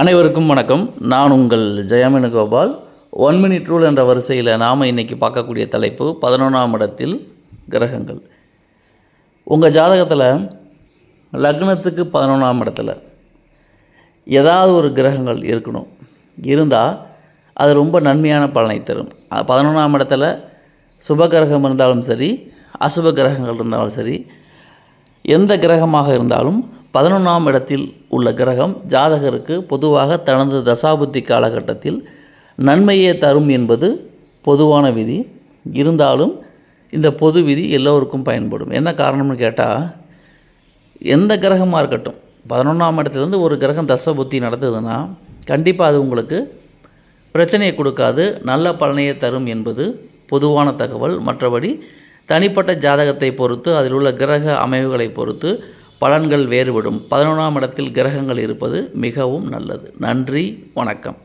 அனைவருக்கும் வணக்கம். நான் உங்கள் ஜெயமினு கோபால் ஒன் மினிட் ரூல் என்ற வரிசையில் நாம் இன்றைக்கி பார்க்கக்கூடிய தலைப்பு பதினொன்றாம் இடத்தில் கிரகங்கள். உங்கள் ஜாதகத்தில் லக்னத்துக்கு பதினொன்றாம் இடத்துல ஏதாவது ஒரு கிரகங்கள் இருக்கணும். இருந்தால் அது ரொம்ப நன்மையான பலனை தரும். பதினொன்றாம் இடத்துல சுப கிரகம் இருந்தாலும் சரி அசுப கிரகங்கள் இருந்தாலும் சரி எந்த கிரகமாக இருந்தாலும் பதினொன்றாம் இடத்தில் உள்ள கிரகம் ஜாதகருக்கு பொதுவாக தனது தசாபுத்தி காலகட்டத்தில் நன்மையே தரும் என்பது பொதுவான விதி. இருந்தாலும் இந்த பொது விதி எல்லோருக்கும் பயன்படும். என்ன காரணம்னு கேட்டால் எந்த கிரகமாக இருக்கட்டும் பதினொன்றாம் இடத்துலேருந்து ஒரு கிரகம் தசபுத்தி நடந்ததுன்னா கண்டிப்பாக அது உங்களுக்கு பிரச்சனையை கொடுக்காது நல்ல பலனையே தரும் என்பது பொதுவான தகவல். மற்றபடி தனிப்பட்ட ஜாதகத்தை பொறுத்து அதில் உள்ள கிரக அமைவுகளை பொறுத்து பலன்கள் வேறுபடும். பதினொன்றாம் இடத்தில் கிரகங்கள் இருப்பது மிகவும் நல்லது. நன்றி வணக்கம்.